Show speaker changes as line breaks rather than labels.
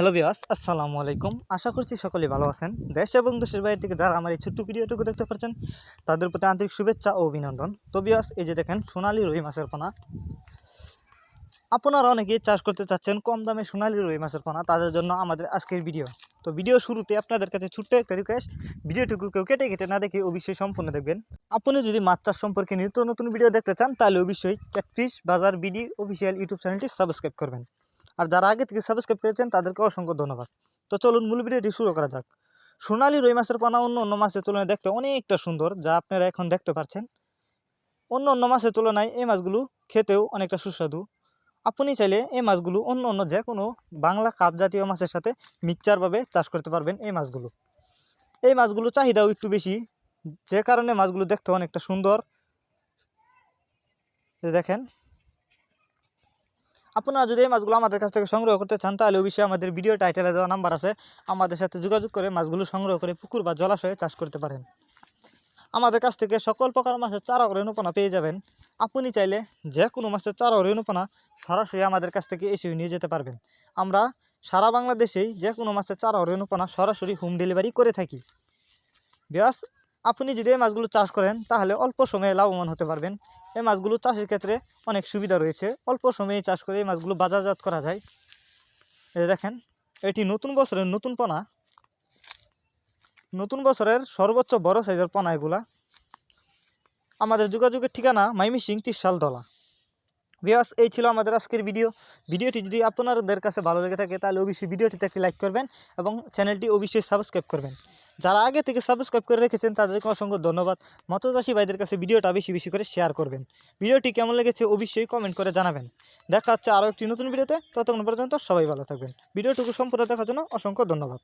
Hello বিয়াস আসসালামু আলাইকুম। আশা করছি সকলে ভালো আছেন। দেশ এবং দেশের বাইরে থেকে যারা আমার এই ছোট্ট ভিডিওটুকু দেখতে পাচ্ছেন, তাদের প্রতি আন্তরিক শুভেচ্ছা ও অভিনন্দন। তো বিয়াস এই যে দেখেন, সোনালি রুই মাছের পোনা। আপনারা অনেকেই চাষ করতে চাচ্ছেন কম দামে সোনালি রুই মাছের পোনা, তাদের জন্য আমাদের আজকের ভিডিও। তো ভিডিও শুরুতে আপনাদের কাছে ছোট্ট একটা রিকোয়েস্ট ভিডিওটুকু কেউ কেটে কেটে না দেখে অবশ্যই সম্পূর্ণ দেখবেন। আপনি যদি মাছ চাষ সম্পর্কে নিত্য নতুন ভিডিও দেখতে চান, তাহলে অবশ্যই catfish Bazar BD official YouTube চ্যানেলটি সাবস্ক্রাইব করবেন। আর যারা আগে থেকে সাবস্ক্রাইব করেছেন, তাদেরকে অসংখ্য ধন্যবাদ। তো চলুন মূল ভিডিওটি শুরু করা যাক। সোনালি রুই মাছের পানা অন্য অন্য মাছের তুলনায় দেখতে অনেকটা সুন্দর, যা আপনারা এখন দেখতে পাচ্ছেন অন্য অন্য মাছের তুলনায় এই মাছগুলো খেতেও অনেকটা সুস্বাদু। আপনি চাইলে এই মাছগুলো অন্য অন্য যে কোনো বাংলা কাপ জাতীয় মাছের সাথে মিক্সচারভাবে চাষ করতে পারবেন এই মাছগুলো। এই মাছগুলো চাহিদাও একটু বেশি, যে কারণে মাছগুলো দেখতে অনেকটা সুন্দর। দেখেন আপনারা যদি এই মাছগুলো আমাদের কাছ থেকে সংগ্রহ করতে চান, তাহলে অবশ্যই আমাদের ভিডিও টাইটেলে দেওয়া নাম্বার আছে। আমাদের সাথে যোগাযোগ করে মাছগুলো সংগ্রহ করে পুকুর বা জলাশয়ে চাষ করতে পারেন। আমাদের কাছ থেকে সকল প্রকার মাছের চারা রেণুপনা পেয়ে যাবেন। আপনি চাইলে যে কোনো মাছের চারা রেণুপনা সরাসরি আমাদের কাছ থেকে এসে নিয়ে যেতে পারবেন। আমরা সারা বাংলাদেশেই যে কোনো মাছের চারা ও রেণুপনা সরাসরি হোম ডেলিভারি করে থাকি। বিয়াস আপনি যদি এই মাছগুলো চাষ করেন, তাহলে অল্প সময়ে লাভবান হতে পারবেন। এই মাছগুলো চাষের ক্ষেত্রে অনেক সুবিধা রয়েছে। অল্প সময়ে চাষ করে এই মাছগুলো বাজারজাত করা যায়। এই দেখেন, এটি নতুন বছরের নতুন পোনা। নতুন বছরের সর্বোচ্চ বড় সাইজের পোনা এগুলা। আমাদের যোগাযোগের ঠিকানা মাইমি মাইমিসিং তিরশাল দলা। বিয়াস এই ছিল আমাদের আজকের ভিডিও। ভিডিওটি যদি আপনাদের কাছে ভালো লেগে থাকে, তাহলে অবশ্যই ভিডিওটিতে একটি লাইক করবেন এবং চ্যানেলটি অবশ্যই সাবস্ক্রাইব করবেন। যারা আগে থেকে সাবস্ক্রাইব করে রেখেছেন, তাদেরকে অসংখ্য ধন্যবাদ। মতচাষী ভাইদের কাছে ভিডিওটা বেশি বেশি করে শেয়ার করবেন। ভিডিওটি কেমন লেগেছে অবশ্যই কমেন্ট করে জানাবেন। দেখা হচ্ছে আরও একটি নতুন ভিডিওতে। ততক্ষণ পর্যন্ত সবাই ভালো থাকবেন। ভিডিওটুকু সম্পূর্ণ দেখার জন্য অসংখ্য ধন্যবাদ।